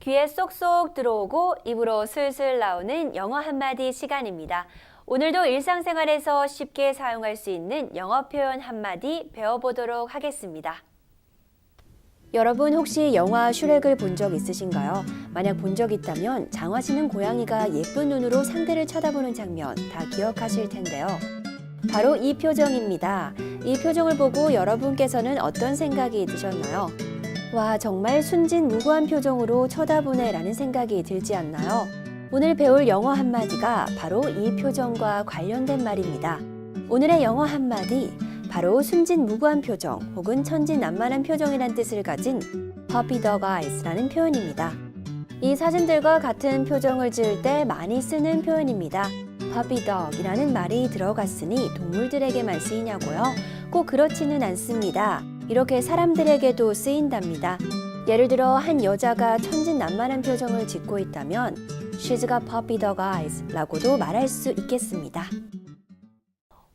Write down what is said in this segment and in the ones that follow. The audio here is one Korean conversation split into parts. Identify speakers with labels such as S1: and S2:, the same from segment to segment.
S1: 귀에 쏙쏙 들어오고 입으로 슬슬 나오는 영어 한마디 시간입니다. 오늘도 일상생활에서 쉽게 사용할 수 있는 영어 표현 한마디 배워보도록 하겠습니다. 여러분 혹시 영화 슈렉을 본 적 있으신가요? 만약 본 적 있다면 장화시는 고양이가 예쁜 눈으로 상대를 쳐다보는 장면 다 기억하실 텐데요. 바로 이 표정입니다. 이 표정을 보고 여러분께서는 어떤 생각이 드셨나요? 와, 정말 순진무구한 표정으로 쳐다보네 라는 생각이 들지 않나요? 오늘 배울 영어 한마디가 바로 이 표정과 관련된 말입니다. 오늘의 영어 한마디, 바로 순진무구한 표정 혹은 천진난만한 표정이란 뜻을 가진 puppy dog eyes라는 표현입니다. 이 사진들과 같은 표정을 지을 때 많이 쓰는 표현입니다. puppy dog이라는 말이 들어갔으니 동물들에게만 쓰이냐고요? 꼭 그렇지는 않습니다. 이렇게 사람들에게도 쓰인답니다. 예를 들어 한 여자가 천진난만한 표정을 짓고 있다면 She's got puppy dog eyes 라고도 말할 수 있겠습니다.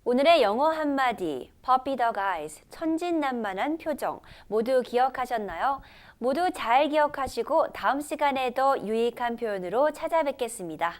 S1: 오늘의 영어 한마디 puppy dog eyes 천진난만한 표정 모두 기억하셨나요? 모두 잘 기억하시고 다음 시간에 더 유익한 표현으로 찾아뵙겠습니다.